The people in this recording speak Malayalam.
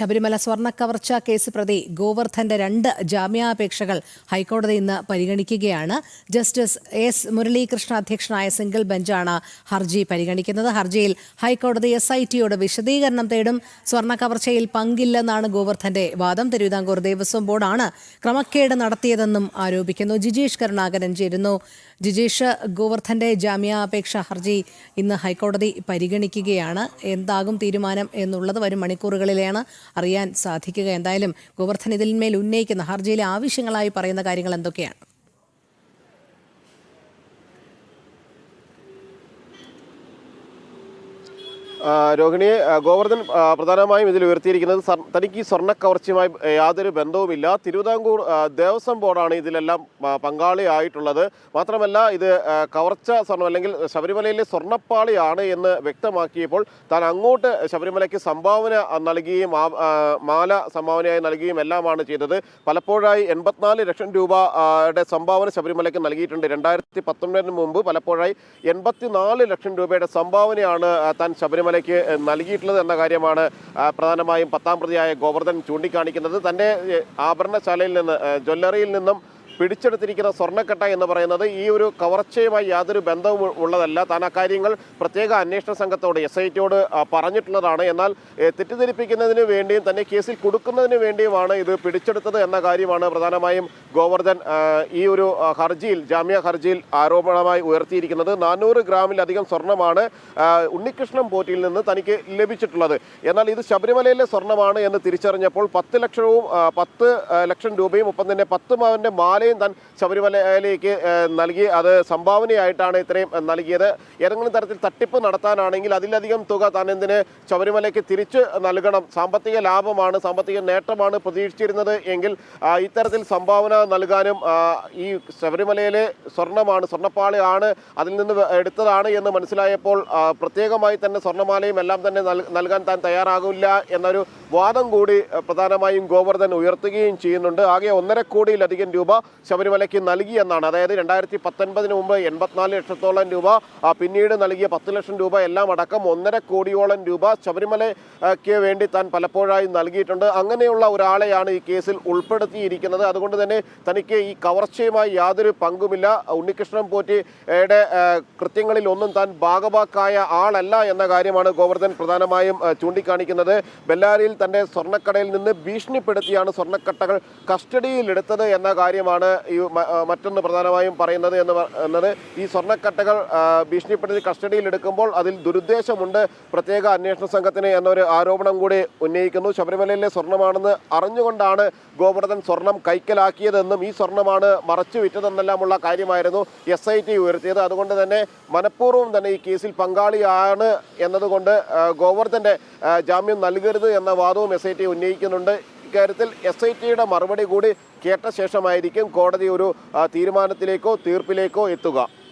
ശബരിമല സ്വർണക്കവർച്ച കേസ് പ്രതി ഗോവർദ്ധന്റെ രണ്ട് ജാമ്യാപേക്ഷകൾ ഹൈക്കോടതി ഇന്ന് പരിഗണിക്കുകയാണ്. ജസ്റ്റിസ് എസ് മുരളീകൃഷ്ണ അധ്യക്ഷനായ സിംഗിൾ ബെഞ്ചാണ് ഹർജി പരിഗണിക്കുന്നത്. ഹർജിയിൽ ഹൈക്കോടതി എസ് ഐ ടിയോട് വിശദീകരണം തേടും. സ്വർണക്കവർച്ചയിൽ പങ്കില്ലെന്നാണ് ഗോവർദ്ധന്റെ വാദം. തിരുവിതാംകൂർ ദേവസ്വം ബോർഡാണ് ക്രമക്കേട് നടത്തിയതെന്നും ആരോപിക്കുന്നു. ജിജീഷ് കരുണാകരൻ ചേരുന്നു. ജിജീഷ് ഗോവർദ്ധന്റെ ജാമ്യാപേക്ഷ ഹർജി ഇന്ന് ഹൈക്കോടതി പരിഗണിക്കുകയാണ്. എന്താകും തീരുമാനം എന്നുള്ളത് വരും മണിക്കൂറുകളിലാണ് അറിയാൻ സാധിക്കുക എന്തായാലും ഗോവർദ്ധൻ ഇതിന്മേൽ ഉന്നയിക്കുന്ന ഹർജിയിലെ ആവശ്യങ്ങളായി പറയുന്ന കാര്യങ്ങൾ എന്തൊക്കെയാണ്? ആ, രോഹിണി ആ, ഗോവർദ്ധൻ പ്രധാനമായും ഇതിൽ ഉയർത്തിയിരിക്കുന്നത് തനിക്ക് ഈ സ്വർണ കവർച്ചയുമായി യാതൊരു ബന്ധവുമില്ല. തിരുവിതാംകൂർ ദേവസ്വം ബോർഡാണ് ഇതിലെല്ലാം പങ്കാളിയായിട്ടുള്ളത്. മാത്രമല്ല ഇത് കവർച്ച സ്വർണം അല്ലെങ്കിൽ ശബരിമലയിലെ സ്വർണപ്പാളിയാണ് എന്ന് വ്യക്തമാക്കിയപ്പോൾ താൻ അങ്ങോട്ട് ശബരിമലയ്ക്ക് സംഭാവന നൽകുകയും മാല സംഭാവനയായി നൽകുകയും എല്ലാമാണ് ചെയ്തത്. പലപ്പോഴായി എൺപത്തിനാല് ലക്ഷം രൂപയുടെ സംഭാവന ശബരിമലയ്ക്ക് നൽകിയിട്ടുണ്ട്. രണ്ടായിരത്തി പത്തൊൻപതിന് മുമ്പ് പലപ്പോഴായി എൺപത്തിനാല് ലക്ഷം രൂപയുടെ സംഭാവനയാണ് താൻ താൻ ശബരിമലയ്ക്ക് നൽകിയിട്ടുള്ളത് എന്ന കാര്യമാണ് പ്രധാനമായും പത്താം പ്രതിയായ ഗോവർദ്ധൻ ചൂണ്ടിക്കാണിക്കുന്നത്. തന്റെ ആഭരണശാലയിൽ നിന്ന് ജ്വല്ലറിയിൽ നിന്നും പിടിച്ചെടുത്തിരിക്കുന്ന സ്വർണക്കട്ട എന്ന് പറയുന്നത് ഈ ഒരു കവർച്ചയുമായി യാതൊരു ബന്ധവും ഉള്ളതല്ല. താൻ അക്കാര്യങ്ങൾ പ്രത്യേക അന്വേഷണ സംഘത്തോട് എസ് ഐ ടിയോട് പറഞ്ഞിട്ടുള്ളതാണ്. എന്നാൽ തെറ്റിദ്ധരിപ്പിക്കുന്നതിന് വേണ്ടിയും തന്നെ കേസിൽ കൊടുക്കുന്നതിന് വേണ്ടിയുമാണ് ഇത് പിടിച്ചെടുത്തത് എന്ന കാര്യമാണ് പ്രധാനമായും ഗോവർദ്ധൻ ഈ ഒരു ഹർജിയിൽ ജാമ്യ ഹർജിയിൽ ആരോപണമായി ഉയർത്തിയിരിക്കുന്നത്. നാനൂറ് ഗ്രാമിലധികം സ്വർണമാണ് ഉണ്ണികൃഷ്ണൻ പോറ്റിൽ നിന്ന് തനിക്ക് ലഭിച്ചിട്ടുള്ളത്. എന്നാൽ ഇത് ശബരിമലയിലെ സ്വർണമാണ് എന്ന് തിരിച്ചറിഞ്ഞപ്പോൾ പത്ത് ലക്ഷവും പത്ത് ലക്ഷം രൂപയും ഒപ്പം തന്നെ പത്ത് മാവിന്റെ മാലയും താൻ ശബരിമലയിലേക്ക് നൽകി അത് സംഭാവനയായിട്ടാണ് ഇത്രയും നൽകിയത്. ഏതെങ്കിലും തരത്തിൽ തട്ടിപ്പ് നടത്താനാണെങ്കിൽ അതിലധികം തുക താൻ എന്തിന് ശബരിമലയ്ക്ക് തിരിച്ച് നൽകണം? സാമ്പത്തിക ലാഭമാണ് സാമ്പത്തിക നേട്ടമാണ് പ്രതീക്ഷിച്ചിരുന്നത് എങ്കിൽ ഇത്തരത്തിൽ സംഭാവന നൽകാനും ഈ ശബരിമലയിലെ സ്വർണമാണ് സ്വർണപ്പാളിയാണ് അതിൽ നിന്ന് എടുത്തതാണ് എന്ന് മനസ്സിലായപ്പോൾ പ്രത്യേകമായി തന്നെ സ്വർണമാലയും എല്ലാം തന്നെ നൽ- നൽകാൻ താൻ തയ്യാറാകില്ല എന്നൊരു വാദം കൂടി പ്രധാനമായും ഗോവർദ്ധൻ ഉയർത്തുകയും ചെയ്യുന്നുണ്ട്. ആകെ ഒന്നര കോടിയിലധികം രൂപ ശബരിമലയ്ക്ക് നൽകിയെന്നാണ് അതായത് രണ്ടായിരത്തി പത്തൊൻപതിന് മുമ്പ് എൺപത്തിനാല് ലക്ഷത്തോളം രൂപ പിന്നീട് നൽകിയ പത്ത് ലക്ഷം രൂപ എല്ലാം അടക്കം ഒന്നര കോടിയോളം രൂപ ശബരിമലയ്ക്ക് വേണ്ടി താൻ പലപ്പോഴായി നൽകിയിട്ടുണ്ട്. അങ്ങനെയുള്ള ഒരാളെയാണ് ഈ കേസിൽ ഉൾപ്പെടുത്തിയിരിക്കുന്നത്. അതുകൊണ്ട് തന്നെ തനിക്ക് ഈ കവർച്ചയുമായി യാതൊരു പങ്കുമില്ല. ഉണ്ണികൃഷ്ണൻ പോറ്റിയുടെ കൃത്യങ്ങളിൽ ഒന്നും താൻ ഭാഗവാക്കായ ആളല്ല എന്ന കാര്യമാണ് ഗോവർദ്ധൻ പ്രധാനമായും ചൂണ്ടിക്കാണിക്കുന്നത്. ബെല്ലാരിയിൽ തന്റെ സ്വർണക്കടയിൽ നിന്ന് ഭീഷണിപ്പെടുത്തിയാണ് സ്വർണക്കട്ടകൾ കസ്റ്റഡിയിലെടുത്തത് എന്ന കാര്യമാണ് ഈ മറ്റൊന്ന് പ്രധാനമായും പറയുന്നത് എന്ന് എന്നത് ഈ സ്വർണക്കട്ടകൾ ഭീഷണിപ്പെടുത്തി കസ്റ്റഡിയിൽ എടുക്കുമ്പോൾ അതിൽ ദുരുദ്ദേശമുണ്ട്. പ്രത്യേക അന്വേഷണ സംഘത്തിന് എന്നൊരു ആരോപണം കൂടി ഉന്നയിക്കുന്നു. ശബരിമലയിലെ സ്വർണമാണെന്ന് അറിഞ്ഞുകൊണ്ടാണ് ഗോവർദ്ധൻ സ്വർണം കൈക്കലാക്കിയതെന്നും ഈ സ്വർണമാണ് മറച്ചു വിറ്റതെന്നെല്ലാമുള്ള കാര്യമായിരുന്നു എസ് ഐ ടി ഉയർത്തിയത്. അതുകൊണ്ട് തന്നെ മനഃപൂർവം തന്നെ ഈ കേസിൽ പങ്കാളിയാണ് എന്നതുകൊണ്ട് ഗോവർദ്ധന്റെ ജാമ്യം നൽകരുത് എന്ന വാദവും എസ് ഐ ടി ഉന്നയിക്കുന്നുണ്ട്. ഇക്കാര്യത്തിൽ എസ് ഐ ടിയുടെ മറുപടി കൂടി കേട്ട ശേഷമായിരിക്കും കോടതി ഒരു തീരുമാനത്തിലേക്കോ തീർപ്പിലേക്കോ എത്തുക.